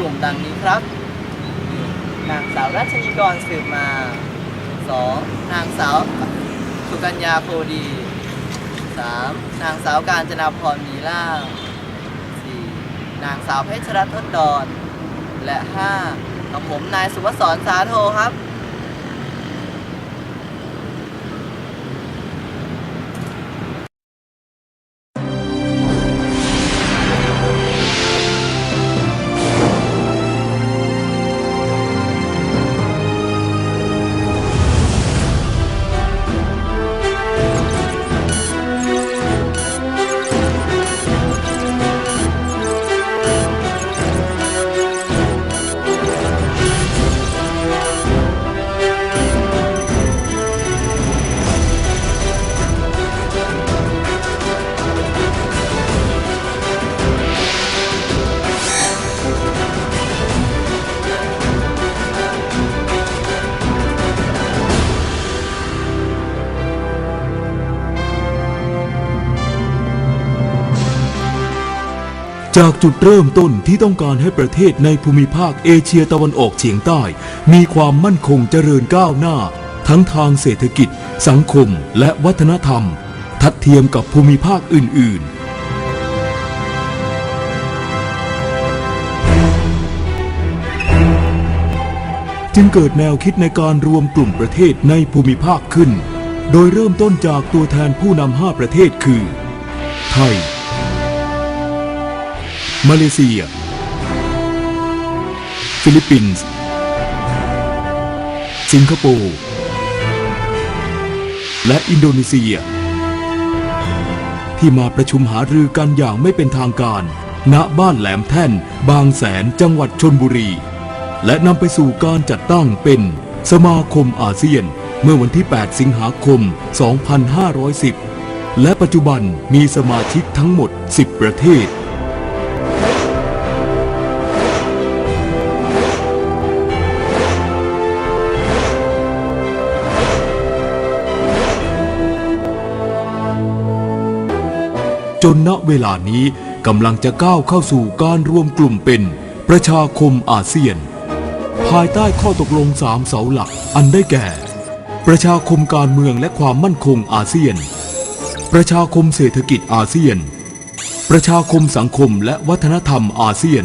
กลุ่มดังนี้ครับหนึ่งนางสาวรัชนีกรสืบมา 2. นางสาวสุกัญญาโพดี 3. นางสาวการจนาพรมีล่า 4. นางสาวเพชรรัตน์ทดดอนและ 5. กับผมนายสุวสรสาโทครับ จากจุดเริ่มต้นที่ต้องการให้ประเทศในภูมิภาคเอเชียตะวันออกเฉียงใต้ มีความมั่นคงเจริญก้าวหน้า ทั้งทางเศรษฐกิจ สังคม และวัฒนธรรม ทัดเทียมกับภูมิภาคอื่น ๆจึงเกิดแนวคิดในการรวมกลุ่มประเทศในภูมิภาคขึ้น โดยเริ่มต้นจากตัวแทนผู้นำห้าประเทศคือ ไทย มาเลเซีย ฟิลิปปินส์ สิงคโปร์ และอินโดนีเซีย ที่มาประชุมหารือกันอย่างไม่เป็นทางการ ณบ้านแหลมแท่น บางแสนจังหวัดชนบุรี และนำไปสู่การจัดตั้งเป็นสมาคมอาเซียนเมื่อวันที่ 8 สิงหาคม 2510 และปัจจุบันมีสมาชิกทั้งหมด 10 ประเทศ จนณเวลานี้กำลังจะก้าวเข้าสู่การรวมกลุ่มเป็นประชาคมอาเซียน ภายใต้ข้อตกลงสามเสาหลักอันได้แก่ ประชาคมการเมืองและความมั่นคงอาเซียน ประชาคมเศรษฐกิจอาเซียน ประชาคมสังคมและวัฒนธรรมอาเซียน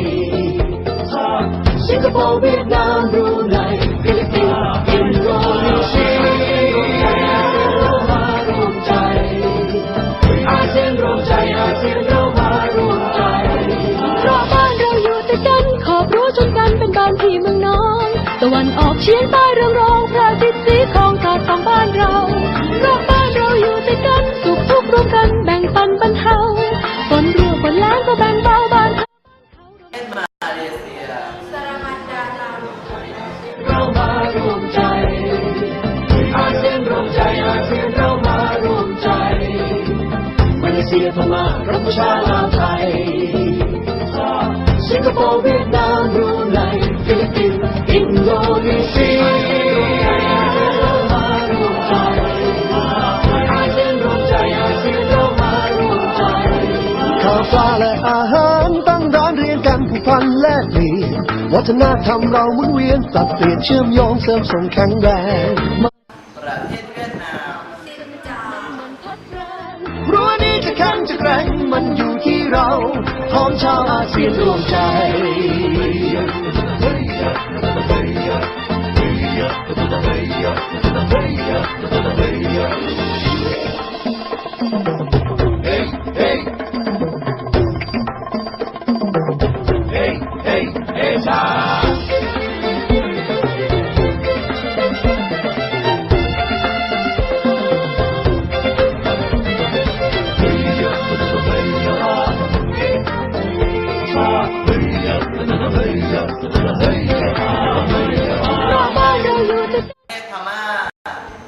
โปร์เวียดนามบรูไนฟิลิปปินส์อินโดนีเซียรวมใจอาเซียนเรามารวมใจอาเซียนรวมใจอาเซียนเรามารวมใจเพราะบ้านเราอยู่ติดกันขอบรู้จนกันเป็นบ้านพี่เมืองน้องตะวันออกเฉียงใต้ วัฒนธรรมเราหมุนเวียนปรับเปลี่ยนเชื่อมโยงเสริมส่งแข็งแรงประเทศเวียดนามรั้วนี้จะแข็งจะแกร่งมันอยู่ที่เราพร้อมชาวอาเซียนร่วมใจ พม่า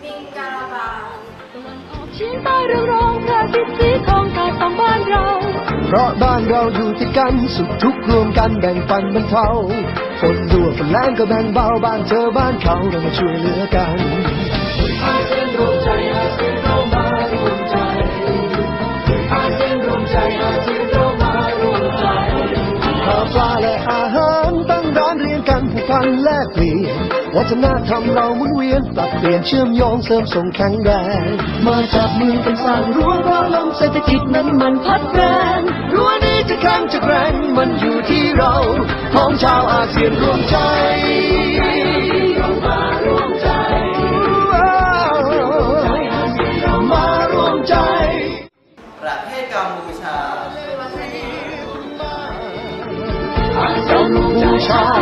มิงการาบาเชียงใต้เรืองรองพรอาทิตสีทองกาดสองบ้านเรา เพราะบ้านเราอยู่ที่กันสุขทุกข์รวมกันแบ่งปันบรรเทาฝนรั่วฝนแรงก็แบ่งเบาบ้านเธอบ้านเขาเรามาช่วยเหลือกันอาเซียนรวมใจอาเซียนเรามาร่วมใจอาเซียนรวมใจอาเซียน ปลาและอาหารตั้งร้านเรียนกันผูกพันแลกเปลี่ยนวัฒนธรรมเราหมุนเวียนปรับเปลี่ยนเชื่อมโยงเสริมส่งแข็งแรงมาจับมือกันสร้างรั้วเราลมเศรษฐกิจนั้นมันพัดแรงรั้วนี้จะแข็งจะแกร่งมันอยู่ที่เราของชาวอาเซียนรวมใจ ม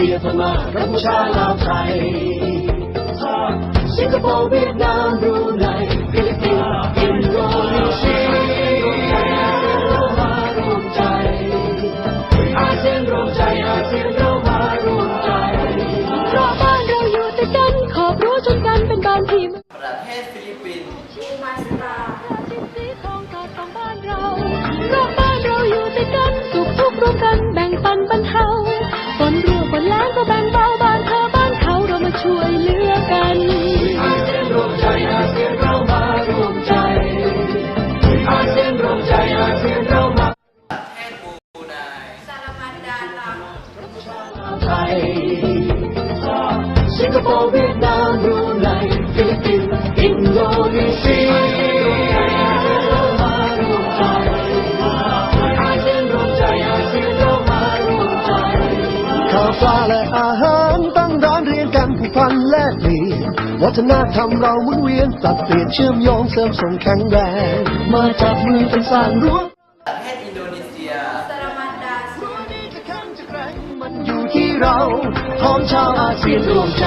เดียพม่ากัมพูชาลาวไทยสิงคโปร์เวียดนามรูไนฟิลิปปินส์อินโดนีเซียเรามารวมใจอาเซียนรวมใจอาเซียนเรามารวมใจเพราะบ้านเราอยู่ติดกันขอบรั้วชนกันเป็นบ้านที่เมืองประเทศฟิลิปปินส์อูมาสตา ปลาและอาหารตั้งร้านเรียนกันผูกพันแลกเปลี่ยนวัฒนธรรมเราหมุนเวียนปรับเปลี่ยนเชื่อมโยงเสริมส่งแข็งแรง มาจับมือกันสร้างรั้วประเทศอินโดนีเซียสารมันดาเซียมันอยู่ที่เราของชาวอาเซียนรวมใจ